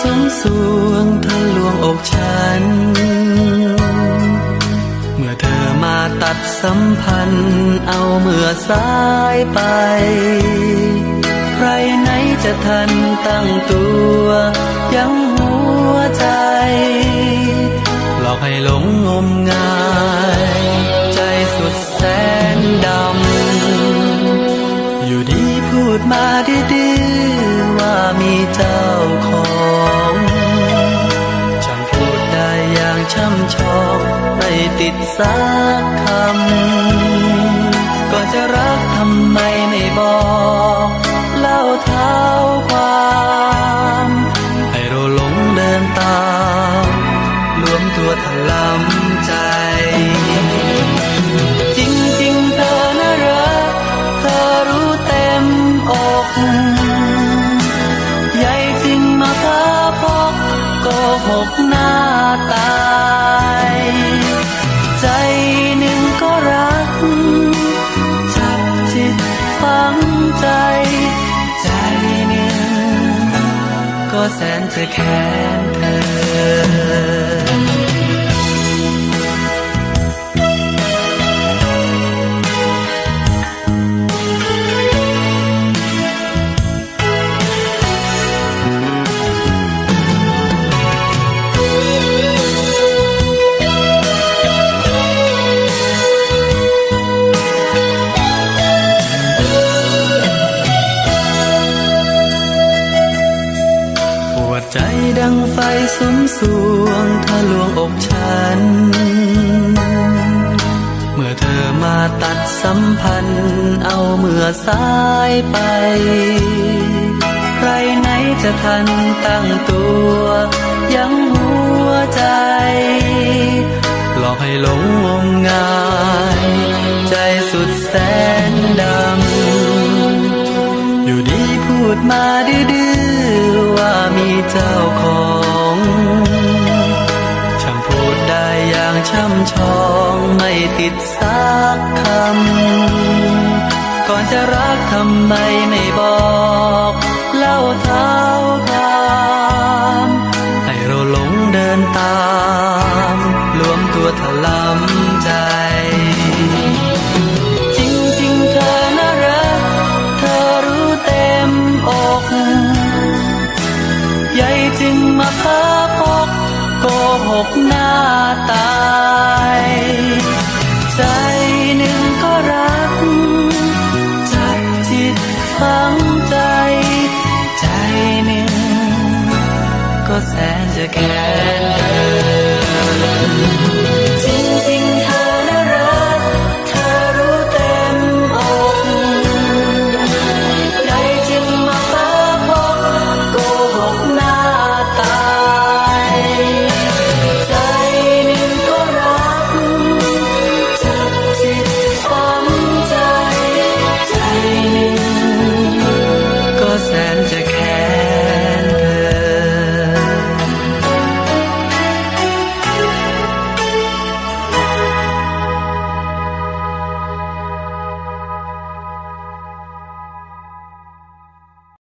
สวงทะลวงอกฉัน เมื่อเธอมาตัดสัมพันธ์เอาเมื่อสายไป ใครไหนจะทันตั้งตัวยังหัวใจ หลอกให้หลงงมงาย ใจสุดแสนดำ อยู่ดีพูดมาดื้อๆว่ามีเจ้าของ ชองไม่ติดสักคำก่อนจะรักทำไมไม่บอก เล่าเท้าความให้เราหลงเดินตามรวมตัวถลำใจ จริงๆเธอน่ารักเธอรู้เต็มอกใหญ่จริงมาพาพกโกหก ก็แสนจะแค้นเธอ ดใจดังไฟสมสวงทะลวงอกฉัน เมื่อเธอมาตัดสัมพันธ์ เอาเมื่อสายไป ใครไหนจะทันตั้งตัว ยังหัวใจ หลอกให้หลงงมงาย ใจสุดแสนด ดีพูดมาดื้อๆว่ามีเจ้าของช่างพูดได้อย่างช่ำชองไม่ติดสักคำ ก่อนจะรักทำไมไม่บอก เล่าเท้าคว กใหญ่จริงมาเพาพกโกหกหน้าตายใจหนึ่งก็รักจับจิตฝังใจ ใจหนึ่งก็แสนจะแค้นเธอ